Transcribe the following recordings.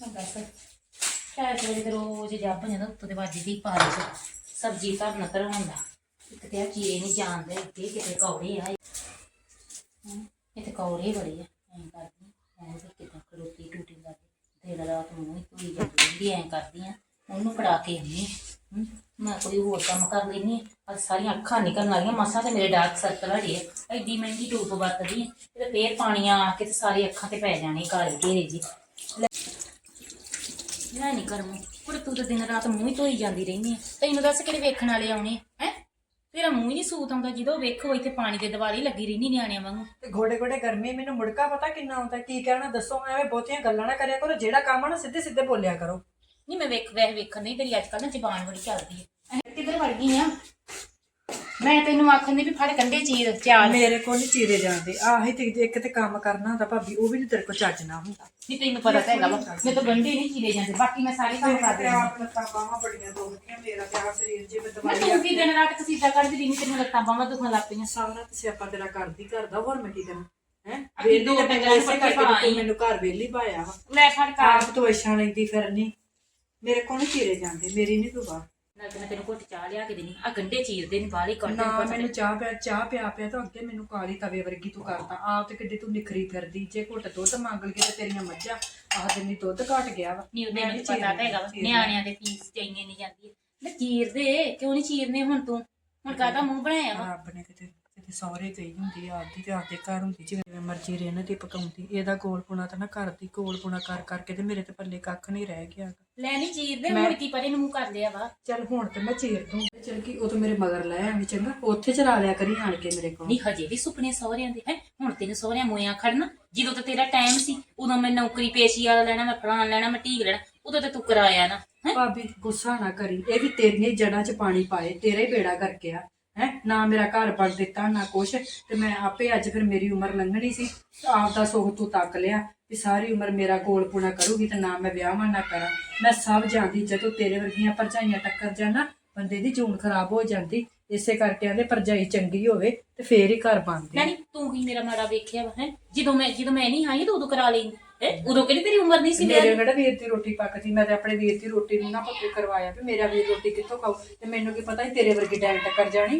ਹੁਣ ਦੱਸ। ਸ਼ਾਇਦ ਵੇਲੇ ਤੇ ਰੋਜ਼ ਜੱਬ ਜਾਂਦਾ ਉੱਤੋਂ ਦੇ ਵੱਜਦੀ ਪਾਣੀ ਚ। ਸਬਜ਼ੀ ਧਰਨ ਧਰਵਾਉਣ ਦਾ ਇੱਕ ਤੇ ਆ ਚੀਰੇ ਨਹੀਂ ਜਾਣਦੇ ਇੱਥੇ ਕਿਤੇ ਕੌੜੇ ਆ। ਹਮ, ਇੱਥੇ ਕੌੜੇ ਬੜੇ ਆ। ਐਂ ਕਰਦੀ ਐਂ ਤੇ ਕਿਤੇ ਖਲੋਤੀ ਟੂਟੀ ਲਾ ਦਿਨ ਰਾਤ ਮੂੰਹ ਹੀ ਧੋਈ ਜਾਂਦੀ ਰਹਿੰਦੀ ਐਂ ਕਰਦੀ ਆ। ਉਹਨੂੰ ਫੜਾ ਕੇ ਆਉਂਦੀ ਹਮ, ਮੈਂ ਕੋਈ ਹੋਰ ਕੰਮ ਕਰ ਲੈਣੀ ਅੱਜ ਸਾਰੀਆਂ ਅੱਖਾਂ ਨਿਕਲਣ ਵਾਲੀਆਂ ਮਸਾਂ ਤੇ ਮੇਰੇ ਡਾਰਕ ਸਰਕਲ ਹੜੇ ਆ। ਐਡੀ ਮਹਿੰਗੀ ਟੂਬ ਵਰਤਦੀ ਤੇ ਫੇਰ ਪਾਣੀ ਆ ਕੇ ਤੇ ਸਾਰੇ ਅੱਖਾਂ ਤੇ ਪੈ ਜਾਣੇ ਕਾਲੇ ਘੇਰੇ ਜੀ। ਮੈਂ ਨਹੀਂ ਕਰਮੂ। ਕੁੜੇ ਤੂੰ ਤਾਂ ਦਿਨ ਰਾਤ ਮੂੰਹ ਹੀ ਧੋਈ ਜਾਂਦੀ ਰਹਿੰਦੀ ਆ। ਤੈਨੂੰ ਦੱਸ ਕਿਹੜੇ ਵੇਖਣ ਵਾਲੇ ਆਉਣੇ ਹੈ? ਤੇਰਾ ਮੂੰਹ ਹੀ ਨਹੀਂ ਸੂਤ ਆਉਂਦਾ ਜਦੋਂ ਵੇਖੋ ਇੱਥੇ ਪਾਣੀ ਦੇ ਦਿਵਾਲੀ ਲੱਗੀ ਰਹਿੰਦੀ ਨਿਆਣਿਆਂ ਵਾਂਗੂ। ਤੇ ਘੋੜੇ ਘੋੜੇ ਗਰਮੀ ਮੈਨੂੰ ਮੁੜਕਾ ਪਤਾ ਕਿੰਨਾ ਆਉਂਦਾ ਕੀ ਕਹਿਣਾ ਦੱਸੋ ਐਵੇਂ ਬਹੁਤੀਆਂ ਗੱਲਾਂ ਨਾ ਕਰਿਆ ਕਰੋ ਜਿਹੜਾ ਕੰਮ ਆ ਨਾ ਸਿੱਧੇ ਸਿੱਧੇ ਬੋਲਿਆ ਕਰੋ। ਨਹੀਂ ਮੈਂ ਵੇਖ ਵੈਸੇ ਵੇਖਣ ਨਹੀਂ ਤੇਰੀ ਅੱਜ ਕੱਲ੍ਹ ਨਾ ਜ਼ਬਾਨ ਬੜੀ ਚੱਲਦੀ ਹੈ। ਐਂ ਕਿੱਧਰ ਵੜ ਗਈ ਆ? ਮੈਂ ਤੈਨੂੰ ਆਖਣ ਦੀ ਵੀ ਫੜ ਕੰਡੇ ਚੀਰ ਚਾਲ ਮੇਰੇ ਕੋਲ ਨਹੀਂ ਚੀਰੇ ਜਾਂਦੇ। ਆਹੀ ਤੇ ਇੱਕ ਤੇ ਕੰਮ ਕਰਨਾ ਹੁੰਦਾ ਭਾਬੀ ਉਹ ਵੀ ਨਹੀਂ ਤੇਰੇ ਕੋਲ ਚੱਜ ਨਾ ਹੁੰਦਾ। ਨਹੀਂ ਤੈਨੂੰ ਪਤਾ ਤਾਂ ਹੈਗਾ ਵਾ। ਮੈਂ ਤਾਂ ਗੰਢੇ ਨਹੀਂ ਚੀਰੇ ਜਾਂਦੇ ਬਾਕੀ ਮੈਂ ਸਾਰੇ ਕੰਮ ਕਰ ਦਿੰਦੀ ਆਪ ਲੱਤਾਂ ਬਾਹਾਂ ਬੜੀਆਂ ਦੁਖਦੀਆਂ ਮੇਰਾ ਤੇ ਆਪ ਸਰੀਰ ਜੇ ਮੈਂ ਮੈਂ ਦਵਾਈ ਤੂੰ ਵੀ ਦਿਨ ਰਾਤ ਕਸੀਦਾ ਕਰਦੀ ਰਹੀ ਤੈਨੂੰ ਲੱਤਾਂ ਬਾਹਾਂ ਦੁਖਣ ਲੱਗ ਪਈਆਂ। ਸਾਰਾ ਤੇ ਸਿਆਪਾ ਤੇਰਾ ਕਰਦੀ ਕਰਦਾ ਹੋਰ ਮੈਂ ਕੀ ਕਰਾਂ? ਹੈ? ਅੱਗੇ ਵੇਲੀ ਦੋ ਤੇ ਡੰਗਰਾਂ ਮੈਂ ਨੂੰ ਇਸੇ ਪੱਠੇ ਕਰਕੇ ਪਾਈ। ਤੂੰ ਮੈਨੂੰ ਘਰ ਵੇਲੀ ਪਾਇਆ ਵਾ। ਲੈ ਫੜ ਕਰ ਆਪ ਤੋਂ ਇਸ਼ਾਂ ਲੈਂਦੀ ਫਿਰਨੀ। ਮੇਰੇ ਕੋਲ ਨਹੀਂ ਚੀਰੇ ਜਾਂਦੇ ਮੇਰੀ ਨਹੀਂ ਤੂੰ ਨਾਲ ਤੇ ਮੈਂ ਤੈਨੂੰ ਘੁੱਟ ਚਾਹ ਲਿਆ ਕੇ ਦੇਣੀ ਆ ਗੰਢੇ ਚੀਰਦੇ ਨੇ ਬਾਹਲੀ ਕੱਢ ਨਾ ਮੈਨੂੰ ਚਾਹ ਪਿਆ ਚਾਹ ਪਿਆ ਪਿਆ ਤਾਂ ਅੱਗੇ ਮੈਨੂੰ ਕਾਲੀ ਤਵੇ ਵਰਗੀ ਤੂੰ ਕਰਦਾ ਆਪ ਤੇ ਕਿੱਡੀ ਤੂੰ ਨਿਖਰੀ ਫਿਰਦੀ। ਜੇ ਘੁੱਟ ਦੁੱਧ ਮੰਗ ਲਈਏ ਤੇ ਤੇਰੀਆਂ ਮੱਝਾਂ ਆਹ ਦਿਨ ਦੁੱਧ ਘਟ ਗਿਆ ਵਾ। ਨਹੀਂ ਉਹਦੇ ਮੈਂ ਮੈਨੂੰ ਨੀ ਪਤਾ ਤਾਂ ਚੀਰਦੀ, ਹੈਗਾ ਵਾ, ਚੀਰਦੀ। ਨਿਆਣਿਆਂ ਦੇ ਫੀਸ ਚਾਈਨੇ ਨਹੀਂ ਜਾਂਦੀ ਮੈਂ ਚੀਰਦੇ ਕਿਉਂ ਨਹੀਂ ਚੀਰਨੇ ਹੁਣ ਤੂੰ? ਹੁਣ ਕਾਹਦਾ ਮੂੰਹ ਬਣਾਇਆ ਵਾ? ਰੱਬ ਨੇ ਕਿਤੇ ਕਿਤੇ ਸਹੁਰੇ ਗਈ ਹੁੰਦੀ ਆ ਆਪਦੀ ਤੇ ਆਪਦੇ ਘਰ ਹੁੰਦੀ ਜਿਵੇਂ ਮਰਜ਼ੀ ਰਹਿਣ ਦੀ ਪਕਾਉਂਦੀ ਇਹਦਾ ਗੋਲ ਪੁਣਾ ਤਾਂ ਨਾ ਕਰਦੀ ਗੋਲ ਪੁਣਾ ਕਰ ਕਰਕੇ ਤੇ ਮੇਰੇ ਤੇ ਪੱਲੇ ਕੱਖ ਨਹੀਂ ਰਹਿ ਗਿਆ ਲੈ ਨਹੀਂ ਚੀਰਦੇ ਹੁਣ ਕੀ ਪਰੇ ਨੂੰ ਮੂੰਹ ਕਰ ਲਿਆ ਵਾ। ਚੱਲ ਹੁਣ ਤੇ ਮੈਂ ਚੀਰ ਦੂੰ। ਚੱਲ ਕੀ ਉਹ ਤਾਂ ਮੇਰੇ ਮਗਰ ਲੈ ਐਵੇਂ ਚੰਗਾ। ਉੱਥੇ ਚਲਾ ਲਿਆ ਕਰੀ ਆਣ ਕੇ ਮੇਰੇ ਕੋਲ। ਨਹੀਂ ਹਜੇ ਵੀ ਸੁਪਨੇ ਸਹੁਰਿਆਂ ਦੇ ਹੈ। ਹੁਣ ਤੈਨੂੰ ਸਹੁਰਿਆਂ ਮੋਇਆਂ ਖੜਨਾ ਜਦੋਂ ਤਾਂ ਤੇਰਾ ਟਾਈਮ ਸੀ ਉਦੋਂ ਮੈਂ ਨੌਕਰੀ ਪੇਸ਼ੀ ਵਾਲਾ ਲੈਣਾ ਮੈਂ ਫਲਾਣ ਲੈਣਾ ਮੈਂ ਢੀਕ ਲੈਣਾ ਉਦੋਂ ਤੇ ਤੂੰ ਕਰਾਇਆ ਨਾ ਹੈ? ਭਾਬੀ ਗੁੱਸਾ ਨਾ ਕਰੀ। ਇਹ ਵੀ ਤੇਰੀਆਂ ਜੜਾਂ 'ਚ ਪਾਣੀ ਪਾਏ ਤੇਰਾ ਹੀ ਬੇੜਾ ਕਰਕੇ ਆ। ਹੈ? ਨਾ ਮੇਰਾ ਘਰ ਬਣ ਦਿੱਤਾ, ਨਾ ਕੁਛ। ਤੇ ਮੈਂ ਆਪੇ ਅੱਜ ਫਿਰ ਮੇਰੀ ਉਮਰ ਲੰਘਣੀ ਸੀ। ਆਪ ਦਾ ਸੁੱਖ ਤੂੰ ਤੱਕ ਲਿਆ ਵੀ ਸਾਰੀ ਉਮਰ ਮੇਰਾ ਗੋਲ ਪੁਣਾ ਕਰੂਗੀ ਤੇ ਨਾ ਮੈਂ ਵਿਆਹਾਂ ਨਾ ਕਰਾਂ। ਮੈਂ ਸਭ ਜਾਂਦੀ ਜਦੋਂ ਤੇਰੇ ਵਰਗੀਆਂ ਭਰਜਾਈਆਂ ਟੱਕਰ ਜਾਣਾ, ਬੰਦੇ ਦੀ ਜੂਨ ਖਰਾਬ ਹੋ ਜਾਂਦੀ। ਇਸੇ ਕਰਕੇ ਆਂਦੇ ਭਰਜਾਈ ਚੰਗੀ ਹੋਵੇ ਤੇ ਫੇਰ ਹੀ ਘਰ ਬਣਦੇ। ਨਹੀਂ, ਤੂੰ ਹੀ ਮੇਰਾ ਮਾੜਾ ਵੇਖਿਆ ਵਾ, ਹੈ? ਜਦੋਂ ਮੈਂ ਜਦੋਂ ਮੈਂ ਨਹੀਂ ਆਈ, ਤਾਂ ਉਦੋਂ ਕਰਾ ਲਈ ਹੈ? ਉਦੋਂ ਕਿਹੜੀ ਤੇਰੀ ਉਮਰ ਨਹੀਂ ਸੀ? ਮੇਰੇ ਕਿਹੜਾ ਵੀਰ ਦੀ ਰੋਟੀ ਪੱਕਦੀ ਮੈਂ ਤੇ ਆਪਣੇ ਵੀਰ ਦੀ ਰੋਟੀ ਨੂੰ ਨਾ ਪੱਕੇ ਕਰਵਾਇਆ ਵੀ ਮੇਰਾ ਵੀਰ ਰੋਟੀ ਕਿੱਥੋਂ ਖਾਊ? ਤੇ ਮੈਨੂੰ ਕੀ ਪਤਾ ਸੀ ਤੇਰੇ ਵਰਗੀ ਡੈਣ ਟੱਕਰ ਜਾਣੀ?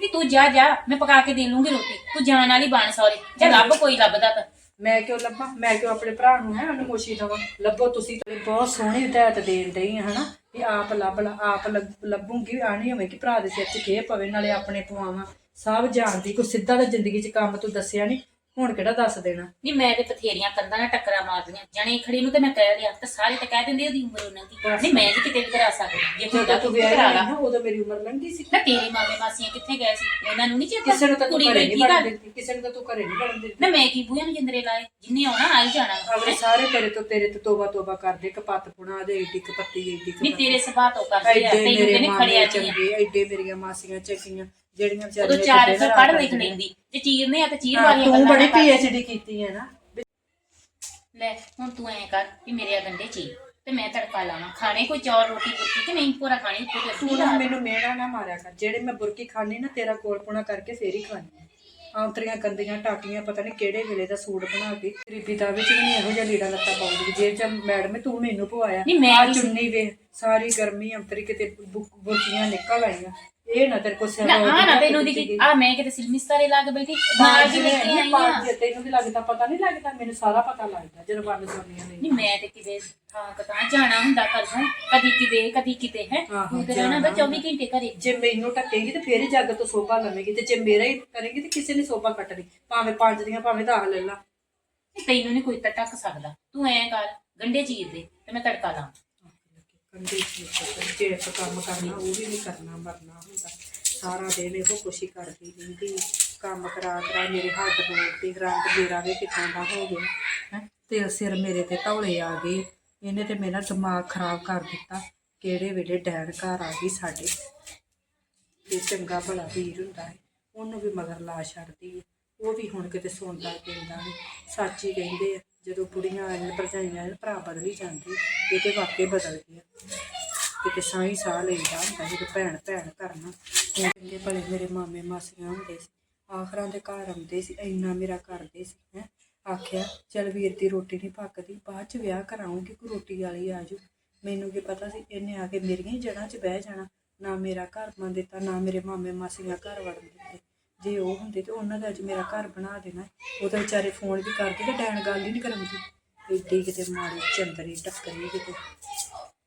ਨਹੀਂ ਤੂੰ ਜਾ ਜਾ। ਮੈਂ ਪਕਾ ਕੇ ਦੇ ਲੂੰਗੀ ਰੋਟੀ। ਤੂੰ ਜਾਣ ਵਾਲੀ ਬਣ ਸੌਰੇ। ਜਾਂ ਲੱਭ ਕੋਈ ਲੱਭਦਾ ਤਾਂ। ਮੈਂ ਕਿਉਂ ਲੱਭਾਂ? ਮੈਂ ਕਿਉਂ ਆਪਣੇ ਭਰਾ ਨੂੰ ਹੈ ਉਹਨੂੰ ਮੋਸ਼ੀ ਦਵਾਂ? ਲੱਭੋ ਤੁਸੀਂ ਤੇ। ਬਹੁਤ ਸੋਹਣੀ ਹਦਾਇਤ ਦੇਣ ਡਈ ਆ ਹਨਾ? ਵੀ ਆਪ ਲੱਭ ਲਾ ਆਪ ਲੱਭ- ਲੱਭੂਗੀ। ਆਣੀ ਹੋਵੇ ਕਿ ਭਰਾ ਦੇ ਸਿਰ 'ਚ ਖੇ ਪਵੇ ਨਾਲੇ ਆਪਣੇ ਪਵਾਵਾਂ ਸਭ ਜਾਣਦੀ। ਕੋਈ ਸਿੱਧਾ ਤਾਂ ਜ਼ਿੰਦਗੀ 'ਚ ਕੰਮ ਤੂੰ ਦੱਸਿਆ ਨਹੀਂ ਹੁਣ ਕਿਹੜਾ ਦੱਸ ਦੇਣਾ? ਨਹੀਂ ਮੈਂ ਤੇ ਬਥੇਰੀਆਂ ਕੰਧਾਂ ਨਾਲ ਟੱਕਰਾਂ ਮਾਰਦੀਆਂ। ਜਣੇ ਖੜੀ ਨੂੰ ਤੇ ਮੈਂ ਕਹਿ ਲਿਆ ਤੇ ਸਾਰੇ ਤਾਂ ਕਹਿ ਦਿੰਦੇ ਉਹਦੀ ਉਮਰ ਉਹਨਾਂ ਦੀ। ਨਹੀਂ ਮੈਂ ਜੀ ਕਿਤੇ ਵੀ ਕਰਾ ਸਕਦੀ ਜੇ ਹੁੰਦਾ ਤੂੰ ਤੂੰ ਵਿਆਹ ਕਰਾ ਲਾ। ਨਾ ਉਦੋਂ ਮੇਰੀ ਉਮਰ ਲੰਘੀ ਸੀ। ਨਾ ਤੇਰੇ ਮਾਮੇ ਮਾਸੀਆਂ ਕਿੱਥੇ ਗਏ ਸੀ? ਉਹਨਾਂ ਨੂੰ ਨਹੀਂ ਚੇਤਾ? ਕਿਸੇ ਨੂੰ ਤਾਂ ਤੂੰ ਘਰੇ ਨਹੀਂ ਵੜਨ। ਦਿੰਦੀ ਕਿਸੇ ਨੂੰ ਤਾਂ ਤੂੰ ਘਰੇ ਨਹੀਂ ਵੜਨ ਦਿੰਦੀ। ਨਾ ਮੈਂ ਕੀ ਬੂਆਂ ਨੂੰ ਜਿੰਦਰੇ ਲਾਏ? ਜਿੰਨੇ ਆਉਣਾ ਆ ਹੀ ਜਾਣਾ। ਅਗਲੇ ਸਾਰੇ ਤੇਰੇ ਤੋਂ ਤੇਰੇ ਤੋਂ ਤੋਬਾ ਤੋਬਾ ਕਰਦੇ ਕਪੱਤ ਪੁਣਾ ਦੇ ਏਡੀ ਕਪੱਤੀ ਏਡੀ ਨਹੀਂ ਤੇਰੇ ਸੁਭਾਅ ਤੋਂ ਕਰਦੇ ਆ ਤੈਨੂੰ ਕਹਿੰਦੇ ਮਾਮੇ ਖੜਿਆ ਚੰਗੇ ਐਡੇ ਮੇਰੀਆਂ ਮਾਸੀਆਂ ਚੰਗੀਆਂ। ਜਿਹੜੀਆਂ ਉਦੋਂ ਵਿਚਾਰੀਆਂ ਚਾਰ ਕਿਤੇ ਫਿਰ ਨਾ ਪੜ੍ਹ ਰਾਤ ਲਿਖ ਕਰਦੇ ਲੈਂਦੀ। ਤੇ ਚੀਰਨੇ ਆ ਤੇ ਚੀਰ ਹਾਂ, ਵਾਲੀਆਂ ਤੂੰ ਗੱਲਾਂ ਬੜੀ ਨਾ ਕਰ। ਪੀਐਚਡੀ ਕੀਤੀ ਹੈ ਨਾ। ਲੈ ਹੁਣ ਤੂੰ ਐਂ ਕਰ ਵੀ ਮੇਰੇ ਆ ਗੰਡੇ ਚੀਰ ਤੇ ਮੈਂ ਤੜਕਾ ਲਾਵਾਂ। ਖਾਣੇ ਕੋਈ ਚੌਰ ਰੋਟੀ ਪੁੱਤੀ ਕਿ ਨਹੀਂ? ਪੂਰਾ ਖਾਣੀ ਉੱਤੇ ਤੂੰ ਨਾ ਮੈਨੂੰ ਮੇੜਾ ਨਾ ਮਾਰਿਆ ਕਰ। ਜਿਹੜੇ ਮੈਂ ਬੁਰਕੀ ਖਾਣੀ ਨਾ ਤੇਰਾ ਕੋਲ ਪੁਣਾ ਕਰਕੇ ਫੇਰ ਹੀ ਖਾਣੀ ਆਂਤਰੀਆਂ ਗੰਦੀਆਂ ਟਾਕੀਆਂ ਪਤਾ ਨਹੀਂ ਕਿਹੜੇ ਵੇਲੇ ਦਾ ਸੂਟ ਬਣਾ ਕੇ ਗਰੀਬੀ ਦਾ ਵਿੱਚ ਵੀ ਨਹੀਂ ਇਹੋ ਜਿਹਾ ਲੀੜਾ ਲੱਤਾ ਪਾਉਂਦੀ ਜੇ ਚ ਮੈਡਮ ਤੂੰ ਮੈਨੂੰ ਪਵਾਇਆ ਨਹੀਂ, ਮੈਂ ਆਹ ਵੀ- ਚੁੰਨੀ ਵੇ ਸਾਰੀ ਗਰਮੀ ਅੰਤਰੀ ਕਿਤੇ ਬੁ- ਬੁਰਕੀਆਂ ਨਿਕਲ ਆਈਆਂ। ਇਹ ਨਾ ਤੇਰੇ ਕੋਲ ਸਿਰ ਨਾ ਆ ਨਾ ਰੋਟੀ ਤੈਨੂੰ ਦੀ ਕੀਤੀ ਆ ਮੈਂ ਕਿਤੇ ਸਿਲਮਿਸਤਾਰੇ ਲਾ ਕੇ ਬੈਠੀ ਨਾਲ ਜੀ ਲੈ ਕੇ ਆਈ ਆ ਜੇ ਤੈਨੂੰ ਵੀ ਲੱਗਦਾ ਪਤਾ ਨਹੀਂ ਲੱਗਦਾ ਮੈਨੂੰ ਸਾਰਾ ਪਤਾ ਲੱਗਦਾ ਜਦੋਂ ਵੰਡ ਸੁਣੀਆਂ ਨੇ ਨਹੀਂ ਮੈਂ ਤੇ ਕਿਤੇ ਥਾਂ ਕਤਾਂ ਜਾਣਾ ਹੁੰਦਾ ਕਰਦਾ ਕਦੀ ਕਿਤੇ ਕਦੀ ਕਿਤੇ ਹੈ। ਆਹੋ, ਤੂੰ ਤੇ ਰਹਿਣਾ ਹੁੰਦਾ 24 ਘੰਟੇ ਘਰੇ। ਜੇ ਮੈਨੂੰ ਟੱਕੇਗੀ ਤੇ ਫੇਰ ਹੀ ਜੱਗ ਤੋਂ ਸੋਭਾ ਲਵੇਂਗੀ ਤੇ ਜੇ ਮੇਰਾ ਹੀ ਕਰੇਗੀ ਤੇ ਕਿਸੇ ਨੇ ਸੋਭਾ ਕੱਟਣੀ ਭਾਵੇਂ ਪੰਜ ਦੀਆਂ ਭਾਵੇਂ 10 ਲੈ ਲਾ। ਤੈਨੂੰ ਨਹੀਂ ਕੋਈ ਤਾਂ ਟੱਕ ਸਕਦਾ। ਤੂੰ ਐਂ ਕਰ ਗੰਡੇ ਚੀਰ ਦੇ ਤੇ ਮੈਂ ਤੜਕਾ ਲਾਂ ਕੰਡੇ ਜਿਹੜੇ ਆਪਾਂ ਕੰਮ ਕਰਨਾ, ਉਹ ਵੀ ਨਹੀਂ ਕਰਨਾ, ਮਰਨਾ ਹੁੰਦਾ। ਸਾਰਾ ਦਿਨ ਇਹੋ ਕੁਛ ਹੀ ਕਰਦੀ ਰਹਿੰਦੀ ਕੰਮ ਕਰਾ ਕਰਾ ਮੇਰੇ ਹੱਥ ਤੇ ਰੰਗ ਮੇਰਾ ਵੀ ਕਿੱਦਾਂ ਦਾ ਹੋ ਗਿਆ। ਹੈ? ਤੇ ਸਿਰ ਮੇਰੇ ਤੇ ਧੌਲੇ ਆ ਗਏ। ਇਹਨੇ ਤੇ ਮੇਰਾ ਦਿਮਾਗ ਖਰਾਬ ਕਰ ਦਿੱਤਾ। ਕਿਹੜੇ ਵੇਲੇ ਡੈਣ ਘਰ ਆ ਗਈ ਸਾਡੇ। ਇਹ ਚੰਗਾ ਭਲਾ ਵੀਰ ਹੁੰਦਾ ਹੈ। ਉਹਨੂੰ ਵੀ ਮਗਰ ਲਾ ਛੱਡਦੀ ਹੈ ਉਹ ਵੀ ਹੁਣ ਕਿਤੇ ਸੁਣਦਾ ਕਹਿੰਦਾ ਨਹੀਂ ਸੱਚ ਹੀ ਕਹਿੰਦੇ ਆ। ਜਦੋਂ ਬੁੜੀਆਂ ਆਈਆਂ ਭਰਜਾਈਆਂ ਆਈਆਂ ਭਰਾ ਬਦਲੀ ਹੀ ਜਾਂਦੇ ਇਹ ਤੇ ਵਾਕਈ ਬਦਲ ਗਿਆ ਕਿਤੇ ਸਾਈ ਸਾਹ ਲੈਂਦਾ ਹੁੰਦਾ ਜਦੋਂ ਭੈਣ ਭੈਣ ਕਰਨਾ। ਹੁਣ ਚੰਗੇ ਭਲੇ ਮੇਰੇ ਮਾਮੇ ਮਾਸੀਆਂ ਹੁੰਦੇ ਸੀ। ਆਖਰਾਂ ਦੇ ਘਰ ਆਉਂਦੇ ਸੀ, ਇੰਨਾ ਮੇਰਾ ਕਰਦੇ ਸੀ, ਹੈ। ਆਖਿਆ, ਚਲ ਵੀਰ ਦੀ ਰੋਟੀ ਨਹੀਂ ਪੱਕਦੀ, ਬਾਅਦ ਚ ਵਿਆਹ ਕਰਾਉਂਗੀ, ਕੋਈ ਰੋਟੀ ਵਾਲੀ ਆ ਜੂ ਮੈਨੂੰ ਕੀ ਪਤਾ ਸੀ, ਇਹਨੇ ਆ ਕੇ ਮੇਰੀਆਂ ਹੀ ਜੜ੍ਹਾਂ 'ਚ ਬਹਿ ਜਾਣਾ। ਨਾ ਮੇਰਾ ਘਰ ਮੰਨ ਦਿੱਤਾ, ਨਾ ਮੇਰੇ ਮਾਮੇ ਮਾਸੀਆਂ ਘਰ ਵੜਨ ਦਿੱਤੇ। ਜੇ ਉਹ ਹੁੰਦੇ ਤੇ ਉਹਨਾਂ ਦਾ ਅੱਜ ਮੇਰਾ ਘਰ ਬਣਾ ਦੇਣਾ। ਉਹ ਤਾਂ ਵਿਚਾਰੇ ਫੋਨ ਵੀ ਕਰਦੇ ਤੇ ਡੈਣ ਗੱਲ ਹੀ ਨਹੀਂ ਕਰਮਦੀ ਏਡੀ ਕਿਤੇ ਮਾੜੀ ਚੰਦਰੀ ਟੱਕਰੀ ਕਿਤੇ।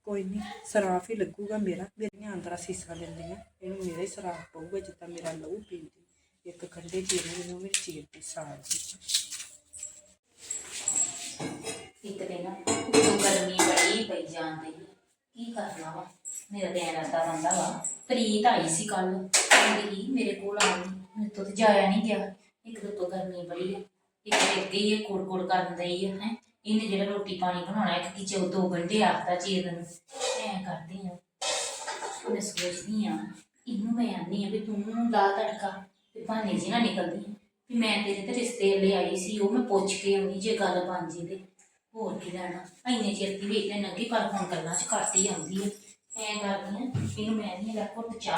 ਕੋਈ ਨਹੀਂ ਸਰਾਫ ਹੀ ਲੱਗੂਗਾ ਮੇਰਾ। ਮੇਰੀਆਂ ਅੰਦਰਾਂ ਸੀਸਾ ਲੈਂਦੀਆਂ। ਇਹਨੂੰ ਮੇਰਾ ਹੀ ਸਰਾਫ ਪਊਗਾ ਜਿੱਦਾਂ ਮੇਰਾ ਲਹੂ ਪੀਂਦੀ। ਇੱਕ ਖੰਡੇ ਚੀਰ ਨੂੰ ਮੇਰੀ ਚੀਰ ਦੀ ਸਾੜ ਦੀ। ਇੱਕ ਦਿਨ ਉਤੋਂ ਗਰਮੀ ਬੜੀ ਪਈ ਜਾਂਦੀ ਕੀ ਕਰਨਾ ਵਾ? ਮੇਰਾ ਤੇ ਐਂ ਬੰਦਾ ਵਾ। ਪ੍ਰੀਤ ਆਈ ਸੀ ਕੱਲ ਕਹਿੰਦੀ ਮੇਰੇ ਕੋਲ ਆ ਮੇਰੇ ਤੋਂ ਤੇ ਜਾਇਆ ਨਹੀਂ ਗਿਆ। ਇੱਕ ਦੋ ਤੋਂ ਗਰਮੀ ਬੜੀ ਹੈ ਇੱਕ ਦੇਖਦੀ ਇਹ ਕੋੜ ਕੋੜ ਕਰਨ ਦਈ ਹੈ ਹੈ। ਇਹਨੇ ਜਿਹੜਾ ਰੋਟੀ ਪਾਣੀ ਬਣਾਉਣਾ, ਇੱਕ ਕਿ ਚੋ ਦੋ ਗੰਢੇ ਆਖਦਾ ਚੀਰ ਨੂੰ। ਐਂ ਕਰਦੀ ਆ। ਮੈਂ ਸੋਚਦੀ ਆ, ਇਹਨੂੰ ਮੈਂ ਆਨੀ ਆ ਵੀ ਤੂੰ ਲਾ ਤੜਕਾ, ਤੇ ਭਾਨੇ ਜੀ ਨਾ ਨਿਕਲਦੀ ਵੀ ਮੈਂ ਤੇਰੇ ਤੇ ਰਿਸ਼ਤੇ ਲਈ ਆਈ ਸੀ, ਉਹ ਮੈਂ ਪੁੱਛ ਕੇ ਆਉਣੀ ਜੇ ਗੱਲ ਬਣ ਜੀ ਤੇ। ਹੋਰ ਕੀ ਲੈਣਾ? ਇੰਨੇ ਚਿਰ ਦੀ ਵੇਖ ਨੰਗੀ ਪਰ ਹੁਣ ਗੱਲਾਂ ਚ ਘੱਟ ਹੀ ਆਉਂਦੀ ਹੈ ਐਂ ਕਰਦੀ ਆ, ਇਹਨੂੰ ਮੈਂ ਨਹੀਂ ਲੈ ਘੁੱਟ ਚਾਹ।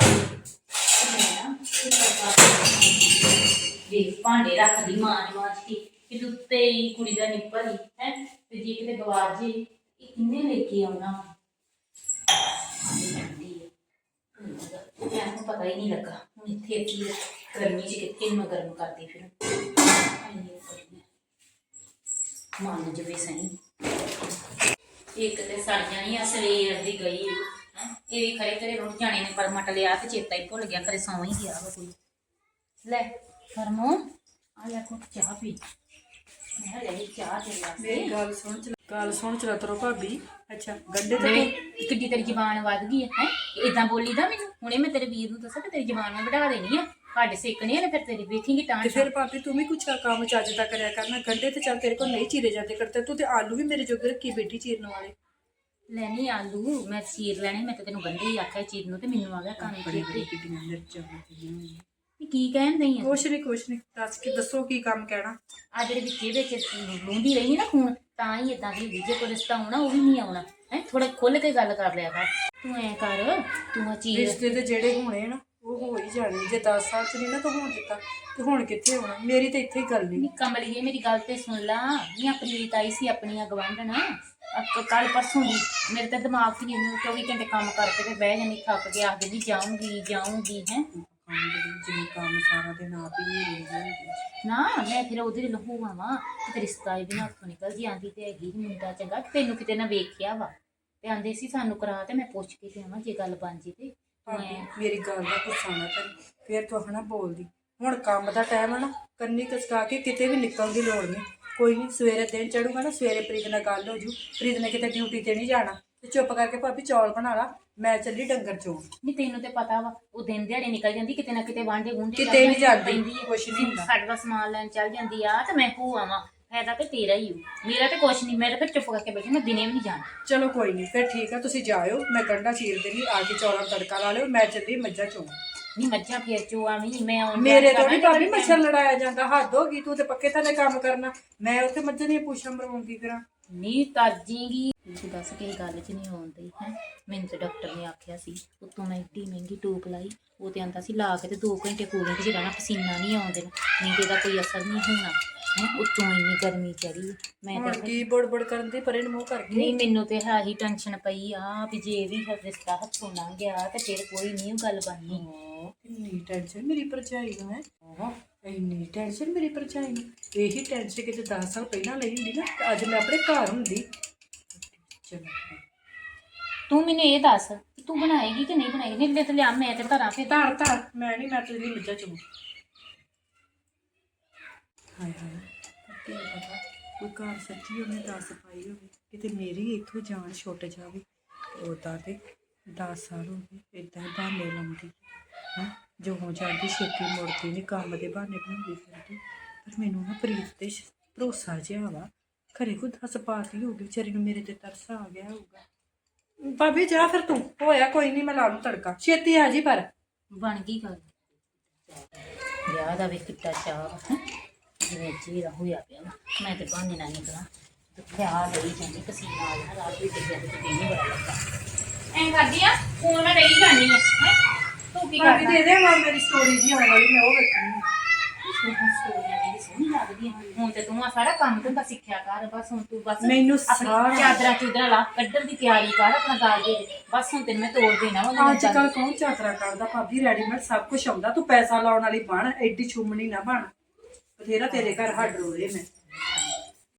ਵੇਖ, ਭਾਂਡੇ ਰੱਖਦੀ ਮਾਂ ਨੇ ਮਾਂ ਕੇ ਕਿ ਉੱਤੇ ਹੀ ਕੁੜੀ ਦਾ ਨਿੱਪਲ ਹੀ, ਹੈ? ਤੇ ਜੇ ਕਿਤੇ ਗਵਾਚ ਜੇ, ਇਹ ਕਿੰਨੇ ਲੈ ਕੇ ਆਉਣਾ? ਮੈਨੂੰ ਪਤਾ ਹੀ ਨਹੀਂ ਲੱਗਾ। ਹੁਣ ਇੱਥੇ ਕੀ ਗਰਮੀ 'ਚ ਕਿੱਥੇ ਮੈਂ ਗਰਮ ਕਰਦੀ ਫਿਰ? ਮੰਨ ਜਵੇ ਸਹੀ। ਇੱਕ ਤੇ ਸੜ ਜਾਣੀ ਆ, ਸਵੇਰ ਦੀ ਗਈ। ਇਹ ਵੀ ਖਰੇ ਖਰੇ ਰੁੱਟ ਜਾਣੇ ਨੇ ਪਰ ਮਟ ਲਿਆ ਤੇ ਚੇਤਾ ਹੀ ਭੁੱਲ ਗਿਆ ਖਰੇ ਸੌਂ ਹੀ ਗਿਆ ਵਾ ਕੋਈ। ਲੈ ਫਰਮੋ ਆ ਲੈ ਕੋ ਚਾਹ ਪੀ। ਮੈਂ ਲੈ ਚਾਹ ਦੇ ਲਾ ਮੇਰੀ ਗੱਲ ਸੁਣ ਚਲਾ ਗੱਲ ਸੁਣ ਚਲਾ ਤਰੋ ਭਾਬੀ। ਅੱਛਾ ਗੰਡੇ ਤੇ ਕਿੱਡੀ ਤੇਰੀ ਜ਼ਬਾਨ ਵੱਧ ਗਈ ਹੈ ਹੈ? ਇਦਾਂ ਬੋਲੀਦਾ ਮੈਨੂੰ? ਹੁਣੇ ਮੈਂ ਤੇਰੇ ਵੀਰ ਨੂੰ ਦੱਸਾਂ ਕਿ ਤੇਰੀ ਜ਼ਬਾਨ ਮੈਂ ਵਧਾ ਦੇਣੀ ਆ। ਸਾਡੇ ਸਿੱਕਣੇ ਆ ਫਿਰ ਤੇਰੀ ਵੇਖੇਂਗੀ ਤਾਂ ਤੇ ਫਿਰ ਭਾਬੀ ਤੂੰ ਵੀ ਕੁਛ ਕੰਮ ਚੱਜ ਦਾ ਕਰਿਆ ਕਰਨਾ ਗੰਡੇ ਤੇ ਚੱਲ ਤੇਰੇ ਕੋਲ ਨਹੀਂ ਚੀਰੇ ਜਾਂਦੇ ਕਰਤੇ ਤੂੰ ਤੇ ਆਲੂ ਵੀ ਮੇਰੇ ਜੋਗੇ ਰੱਖੀ ਬੈਠੀ ਚੀਰਨ ਵਾਲੇ। ਲੈਣੀ ਆਲੂ ਮੈਂ ਚੀਰ ਲੈਣੇ ਮੈਂ ਤਾਂ ਤੈਨੂੰ ਬੰਦੇ ਹੀ ਆਖਿਆ ਚੀਰ ਨੂੰ ਤੇ ਮੈਨੂੰ ਆ ਗਿਆ ਕੰਨ ਬੜੀ ਬੜੀ ਕਿੱਡੀਆਂ ਮਿਰਚਾਂ ਹੁੰਦੀਆਂ ਵੀ ਕੀ ਕਹਿਣ ਦਈ ਆ? ਕੁਛ ਨਹੀਂ ਕੁਛ ਨਹੀਂ ਦੱਸ ਕੇ ਦੱਸੋ ਕੀ ਕੰਮ ਕਹਿਣਾ। ਆ ਜਿਹੜੇ ਵਿੱਚੇ ਵਿੱਚ ਲੂੰਦੀ ਰਹੀ ਨਾ ਖੂਨ ਤਾਂ ਹੀ ਇਦਾਂ ਦੀ ਹੁੰਦੀ ਜੇ ਕੋਈ ਰਿਸ਼ਤਾ ਆਉਣਾ ਉਹ ਵੀ ਨਹੀਂ ਆਉਣਾ। ਹੈ ਥੋੜਾ ਖੁੱਲ ਕੇ ਗੱਲ ਕਰ ਲਿਆ ਕਰ। ਤੂੰ ਐ ਕਰ ਤੂੰ ਆ ਚੀਰ ਰਿਸ਼ਤੇ ਤੇ ਜਿਹੜੇ ਹੋਣੇ ਨਾ ਹੋ ਹੀ ਜਾਣੇ, ਜੇ 10 ਸਾਲ ਚ ਨਹੀਂ ਨਾ ਤੂੰ ਹੋਣ ਦਿੱਤਾ, ਤੇ ਹੁਣ ਕਿੱਥੇ ਹੋਣਾ? ਮੇਰੀ ਤਾਂ ਇੱਥੇ ਹੀ ਗੱਲ ਨਹੀਂ ਕਮਲੀਏ ਮੇਰੀ ਗੱਲ ਤੇ ਸੁਣ ਲਾ। ਨੀ ਆਪਣੀ ਰੀਤ ਆਈ ਸੀ ਆਪਣੀਆਂ ਗਵਾਂਢਣ। ਕੱਲ ਪਰਸੋਂ ਦੀ ਮੇਰੇ ਤੇ ਦਿਮਾਗ 'ਚ ਨਹੀਂ 24 ਘੰਟੇ ਕੰਮ ਕਰਕੇ ਤੇ ਬਹਿ ਜਾਂਦੀ, ਥੱਕ ਕੇ ਆਖਦੀ ਨਹੀਂ ਜਾਊਂਗੀ ਜਾਊਂਗੀ, ਹੈ। ਕੰਮ ਦੇ ਜਿਵੇਂ ਕੰਮ ਸਾਰਾ ਦਿਨ ਆਪ ਹੀ ਨਹੀਂ ਰਹਿੰਦੇ ਨਾ, ਮੈਂ ਫਿਰ ਉਹਦੇ ਲਹੂ ਆਵਾਂ, ਤੇ ਰਿਸ਼ਤਾ ਇਹ ਬਿਨਾਂ ਉੱਥੋਂ ਨਿਕਲ ਜੀ ਆਂਦੀ ਤੇ ਹੈਗੀ ਮੁੰਡਾ ਚੰਗਾ ਤੈਨੂੰ ਕਿਤੇ ਨਾ ਵੇਖਿਆ ਵਾ। ਤੇ ਆਂਦੇ ਸੀ ਸਾਨੂੰ ਕਰਾ ਤੇ ਮੈਂ ਪੁੱਛ ਕੇ ਤੇ ਆਵਾਂ ਜੇ ਗੱਲ ਬਣ ਜੇ ਤੇ। ਭਾਬੀ ਮੇਰੀ ਗੱਲ ਦਾ ਗੁੱਸਾ ਨਾ ਕਰੀ ਫਿਰ ਤੂੰ ਹਨਾ ਬੋਲਦੀ। ਹੁਣ ਕੰਮ ਦਾ ਟਾਈਮ ਹੈ ਨਾ ਕੰਨੀ ਕਸਕਾ ਕੇ ਕਿਤੇ ਵੀ ਨਿਕਲਣ ਦੀ ਲੋੜ ਨਹੀਂ। ਕੋਈ ਨਹੀਂ ਸਵੇਰੇ ਦਿਨ ਚੜੂਗਾ ਨਾ ਸਵੇਰੇ ਪ੍ਰੀਤ ਨਾਲ ਗੱਲ ਹੋ ਜੂ। ਪ੍ਰੀਤ ਨੇ ਕਿਤੇ ਡਿਊਟੀ ਤੇ ਨਹੀਂ ਜਾਣਾ। ਤੇ ਚੁੱਪ ਕਰਕੇ ਭਾਬੀ ਚੌਲ ਬਣਾ ਲਾ ਮੈਂ ਚੱਲੀ ਡੰਗਰ ਚੋਂ। ਨਹੀਂ ਤੈਨੂੰ ਤੇ ਪਤਾ ਵਾ ਉਹ ਦਿਨ ਦਿਹਾੜੇ ਨਿਕਲ ਜਾਂਦੀ ਕਿਤੇ ਨਾ ਕਿਤੇ ਵਾਂਡੇ ਗੁੰਡੇ ਕਿਤੇ ਨੀ ਜਾਂਦੀ, ਕੁਛ ਨੀ ਹੁੰਦਾ। ਸਾਡੇ ਸਮਾਨ ਲੈਣ ਚੱਲ ਜਾਂਦੀ ਆ ਤੇ ਮੈਂ ਕੋ ਆਵਾਂ ਫਾਇਦਾ ਤੇ ਤੇਰਾ ਹੀ ਹੋ। ਮੇਰਾ ਤੇ ਕੁਛ ਨਹੀਂ ਮੈਂ ਤਾਂ ਫਿਰ ਚੁੱਪ ਕਰਕੇ ਬੈਠੀ ਮੈਂ ਦਿਨੇ ਵੀ ਨਹੀਂ ਜਾਣਾ। ਚਲੋ ਕੋਈ ਨਹੀਂ ਫਿਰ ਠੀਕ ਆ ਤੁਸੀਂ ਜਾਇਓ ਮੈਂ ਗੰਡਾ ਚੀਰ ਦੇਣੀ ਆ ਕੇ ਚੌਲਾਂ ਨੂੰ ਤੜਕਾ ਲਾ ਲਿਓ ਮੈਂ ਚੱਲੀ ਮੱਝਾਂ ਚੋਂ। ਨਹੀਂ ਮੱਝਾਂ ਫੇਰ ਚੋ ਆਵੀਂ ਮੈਂ ਆਉਣ ਮੇਰੇ ਤੋਂ ਨਹੀਂ ਭਾਬੀ ਤੇ ਮੱਛਰ ਲੜਾਇਆ ਜਾਂਦਾ ਹੱਦ ਹੋ ਗਈ ਤੂੰ ਤੇ ਪੱਕੇ ਥੱਲੇ ਕੰਮ ਕਰਨਾ। ਮੈਂ ਉੱਥੇ ਮੱਝਾਂ ਦੀਆਂ ਪੂਛਾਂ ਮਰਵਾਉਂਦੀ ਫਿਰਾਂ। ਨਹੀਂ ਤਾਜੀਗੀ ਤੂੰ ਦੱਸ ਕੇ ਗੱਲ ਚ ਨਹੀਂ ਆਉਂਦੀ ਹੈ? ਮੈਨੂੰ ਤੇ ਡਾਕਟਰ ਨੇ ਆਖਿਆ ਸੀ ਉਤੋਂ ਮੈਂ ਏਡੀ ਮਹਿੰਗੀ ਟੂਬ ਲਾਈ ਉਹ ਤੇ ਆਂਦਾ ਸੀ ਲਾ ਕੇ ਤੇ 2 ਘੰਟੇ ਕੂਲਿੰਗ ਚ ਰਹਿਣਾ ਪਸੀਨਾ ਨਹੀਂ ਆਉਂਦੇ ਨਹੀਂ ਤੇ ਇਹਦਾ ਕੋਈ ਅਸਰ ਨਹੀਂ ਹੋਣਾ। ਹੈ ਉਤੋਂ ਇੰਨੀ ਗਰਮੀ ਚੜੀ ਮੈਂ ਹੁਣ ਤਾਂ ਕੀ ਬੜਬੜ ਕਰਨ ਦੀ ਪਰੇ ਨੂੰ ਮੂੰਹ ਕਰ ਗਈ। ਨਹੀਂ ਮੈਨੂੰ ਤੇ ਹੈ ਹੀ ਟੈਨਸ਼ਨ ਪਈ ਆ ਵੀ ਜੇ ਵੀ ਇਹ ਰਿਸ਼ਤਾ ਹੱਥੋਂ ਲੰਘ ਗਿਆ ਤੇ ਫਿਰ ਕੋਈ ਨਹੀਂ ਗੱਲ ਬਣਨੀ। ਇੰਨੀ ਟੈਨਸ਼ਨ ਮੇਰੀ ਭਰਜਾਈ ਨੂੰ ਹੈ। ਇੰਨੀ ਟੈਨਸ਼ਨ ਮੇਰੀ ਭਰਜਾਈ ਨੂੰ। ਇਹੀ ਟੈਨਸ਼ਨ ਕਿਤੇ 10 ਸਾਲ ਪਹਿਲਾਂ ਲਈ ਹੁੰਦੀ ਨਾ ਤੇ ਅੱਜ ਮੈਂ ਆਪਣੇ ਘਰ ਹੁੰਦੀ। ਤੂੰ ਮੈਨੂੰ ਇਹ ਦੱਸ ਕਿ ਤੂੰ ਬਣਾਏਗੀ ਕਿ ਨਹੀਂ ਬਣਾਏਗੀ? ਨਹੀਂ ਤੇ ਲਿਆ ਮੈਂ ਤੇ ਧਰਾਂ ਫਿਰ ਧਰ ਧਰ। ਮੈਂ ਨਹੀਂ ਮੈਂ ਤੇ ਲਈ ਮੱਝਾਂ ਚੋਂ ਹਾਏ ਹਾਏ ਕੀ ਪਤਾ, ਕੋਈ ਘਰ ਸੱਚੀ ਉਹਨੇ ਦੱਸ ਪਾਈ ਹੋਵੇ, ਕਿਤੇ ਮੇਰੀ ਇੱਥੋਂ ਜਾਨ ਛੁੱਟ ਜਾਵੇ ਉਹਦਾ ਤੇ 10 ਸਾਲ ਹੋ ਗਏ ਇਦਾਂ ਬਹਾਨੇ ਲਾਉਂਦੀ, ਹਾਂ, ਜੋ ਜਾਂਦੀ ਛੇਤੀ ਮੁੜਦੀ ਨਹੀਂ ਕੰਮ ਦੇ ਬਹਾਨੇ ਬਣਾਉਂਦੀ ਫਿਰਦੀ, ਪਰ ਮੈਨੂੰ ਨਾ ਪ੍ਰੀਤ ਤੇ ਭਰੋਸਾ ਜਿਹਾ ਵਾ ਖਰੇ ਕੋ ਦਸ ਪਾਤੀ ਹੋਊਗੀ, ਵਿਚਾਰੀ ਨੂੰ ਮੇਰੇ ਤੇ ਤਰਸ ਆ ਗਿਆ ਹੋਊਗਾ। ਭਾਬੀ, ਜਾ ਫਿਰ ਤੂੰ, ਹੋਇਆ ਕੋਈ ਨਹੀਂ ਮੈਂ ਲਾ ਲੂ ਤੜਕਾ, ਛੇਤੀ ਆ ਜੀ ਪਰ। ਬਣ ਗਈ ਗੱਲ। ਵਿਆਹ ਦਾ ਵੀ ਕਿੱਤਾ ਚਾਹ ਜਿਵੇਂ ਜੀ ਦਾ ਹੋਇਆ ਪਿਆ ਵਾ। ਮੈਂ ਤੇ ਭਾਂਡੇ ਨਾਲ ਨਿਕਲਾਂ ਤੇ ਵਿਆਹ ਲਈ ਜਾਂਦੀ ਪਸੀਨਾ ਆ ਗਿਆ ਰਾਤ ਵੀ ਤੇ ਤੇ ਨਹੀਂ ਬੜਾ ਲੱਗਾ ਐਂ ਕਰਦੀ ਆ ਫੋਨ ਮੈਂ ਰਹੀ ਜਾਨੀ ਆ ਹੈਂ। ਤੂੰ ਕੀ ਕਰਦਾ ਦੇ ਦੇ ਮਾਂ ਮੇਰੀ ਸਟੋਰੀ ਜੀ ਆਉਣ ਵਾਲੀ ਮੈਂ ਉਹ ਵੇਖਣੀ ਆ। ਹੁਣ ਤੇ ਤੂੰ ਸਾਰਾ ਕੰਮ ਧੰਦਾ ਸਿੱਖਿਆ ਕਰ ਬਸ ਹੁਣ ਤੂੰ ਬਸ ਮੈਨੂੰ ਆਪਣੀ ਸਾਰਾ- ਚਾਦਰਾਂ ਚੂਦਰਾਂ ਲਾ ਕੱਢਣ ਦੀ ਤਿਆਰੀ ਕਰ ਆਪਣਾ ਦਾਜ ਦੇ ਦੇ। ਬਸ ਹੁਣ ਤੈਨੂੰ ਮੈਂ ਤੋੜ ਦੇਣਾ ਉਹਨੇ ਅੱਜ ਕੱਲ ਕੌਣ ਚਾਤਰਾ ਕਰਦਾ ਭਾਬੀ ਰੈਡੀਮੇਡ ਸਭ ਕੁਝ ਆਉਂਦਾ ਤੂੰ ਪੈਸਾ ਲਾਉਣ ਵਾਲੀ ਬਣ ਐਡੀ ਛੁੰਮਣੀ ਨਾ ਬਣ ਬਥੇਰਾ ਤੇਰੇ ਘਰ ਹੱਡ ਰੋਲੇ ਮੈਂ।